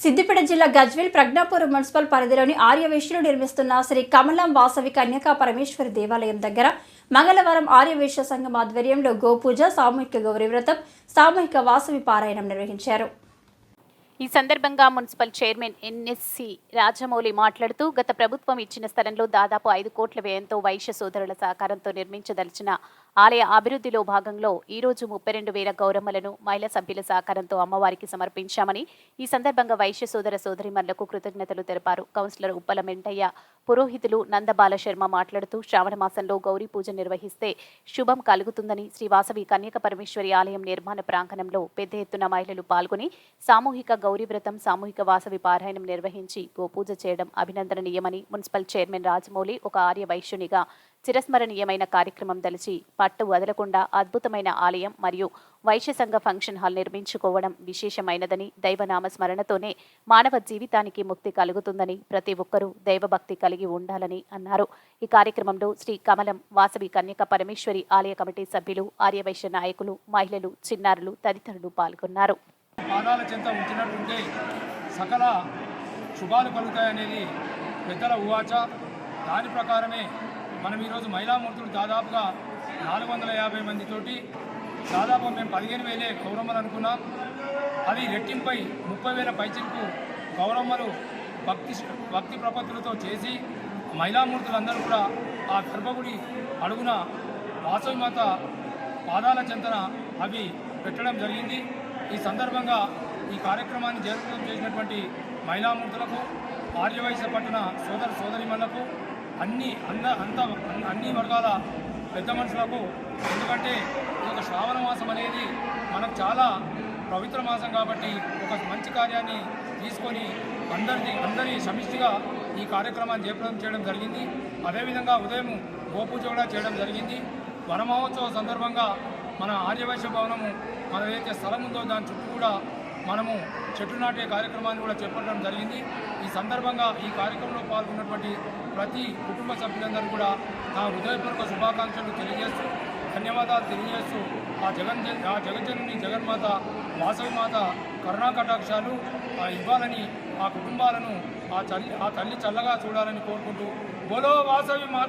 సిద్దిపేట జిల్లా గజ్వేల్ ప్రజ్ఞాపురం మున్సిపల్ పరిధిలోని ఆర్యవేశ్యులు నిర్మిస్తున్న శ్రీ కమలం వాసవి కన్యకా పరమేశ్వరి దేవాలయం దగ్గర మంగళవారం ఆర్యవేశ్య సంఘం ఆధ్వర్యంలో గోపూజ సామూహిక గౌరీ వ్రతం సామూహిక వాసవి పారాయణం నిర్వహించారు. ఈ సందర్భంగా మున్సిపల్ చైర్మన్ ఎన్ఎస్సి రాజమౌళి మాట్లాడుతూ గత ప్రభుత్వం ఇచ్చిన స్థలంలో దాదాపు ఐదు కోట్ల వ్యయంతో వైశ్య సోదరుల సహకారంతో నిర్మించదలిచిన ఆలయ అభివృద్ధిలో భాగంలో ఈ రోజు ముప్పై రెండు వేల గౌరమ్మలను మహిళా సభ్యుల సహకారంతో అమ్మవారికి సమర్పించామని ఈ సందర్భంగా వైశ్య సోదర సోదరిమణులకు కృతజ్ఞతలు తెలిపారు. కౌన్సిలర్ ఉప్పల మెంటయ్య పురోహితులు నందబాల శర్మ మాట్లాడుతూ శ్రావణ మాసంలో గౌరీ పూజ నిర్వహిస్తే శుభం కలుగుతుందని శ్రీవాసవి కన్యక పరమేశ్వరి ఆలయం నిర్మాణ ప్రాంగణంలో పెద్ద ఎత్తున మహిళలు పాల్గొని సామూహిక గౌరీ వ్రతం సామూహిక వాసవి పారాయణం నిర్వహించి గోపూజ చేయడం అభినందనీయమని మున్సిపల్ చైర్మన్ రాజమౌళి ఒక ఆర్య వైశ్యునిగా చిరస్మరణీయమైన కార్యక్రమం దలిచి పట్టు వదలకుండా అద్భుతమైన ఆలయం మరియు వైశ్య సంఘ ఫంక్షన్ హాల్ నిర్మించుకోవడం విశేషమైనదని దైవనామ స్మరణతోనే మానవ జీవితానికి ముక్తి కలుగుతుందని ప్రతి ఒక్కరూ దైవభక్తి కలిగి ఉండాలని అన్నారు. ఈ కార్యక్రమంలో శ్రీ కమలం వాసవి కన్యక పరమేశ్వరి ఆలయ కమిటీ సభ్యులు ఆర్యవైశ్య నాయకులు మహిళలు చిన్నారులు తదితరులు పాల్గొన్నారు. పాదాల చెంత ఉంచినట్టుంటే సకల శుభాలు కలుగుతాయనేది పెద్దల ఊవాచ దాని ప్రకారమే మనం ఈరోజు మహిళామూర్తులు దాదాపుగా నాలుగు వందల యాభై మందితోటి దాదాపు మేము పదిహేను వేలే గౌరమ్మలు అనుకున్నాం. అది రెట్టింపై ముప్పై వేల పైచిలకు గౌరమ్మలు భక్తి భక్తి ప్రపత్తులతో చేసి మహిళామూర్తులందరూ కూడా ఆ గర్భగుడి అడుగున వాసవి మాత పాదాల చెంతన అవి పెట్టడం జరిగింది. ఈ సందర్భంగా ఈ కార్యక్రమాన్ని జరుపుకోవడం చేసినటువంటి మహిళామూర్తులకు ఆర్యవయస పట్టణ సోదర సోదరిమణులకు అన్ని అంద అంత అన్ని వర్గాల పెద్ద మనుషులకు ఎందుకంటే ఈ యొక్క శ్రావణ మాసం అనేది మనకు చాలా పవిత్ర మాసం కాబట్టి ఒక మంచి కార్యాన్ని తీసుకొని అందరిని అందరి సమిష్టిగా ఈ కార్యక్రమాన్ని జయప్రదం చేయడం జరిగింది. అదేవిధంగా ఉదయం గోపూజ కూడా చేయడం జరిగింది. వనమహోత్సవ సందర్భంగా మన ఆర్యవైశ్య భవనము మనదైతే స్థలం ఉందో దాని చుట్టూ కూడా మనము చెట్లు నాటే కార్యక్రమాన్ని కూడా చేపట్టడం జరిగింది. ఈ సందర్భంగా ఈ కార్యక్రమంలో పాల్గొన్నటువంటి ప్రతి కుటుంబ సభ్యులందరూ కూడా నా హృదయపూర్వక శుభాకాంక్షలు తెలియజేస్తూ ధన్యవాదాలు తెలియజేస్తూ ఆ జగన్ ఆ జగజ్జనుని జగన్మాత వాసవి మాత కరుణా కటాక్షాలు ఆ ఇవ్వాలని ఆ కుటుంబాలను ఆ తల్లి ఆ తల్లి చల్లగా చూడాలని కోరుకుంటూ బోలో వాసవి మాత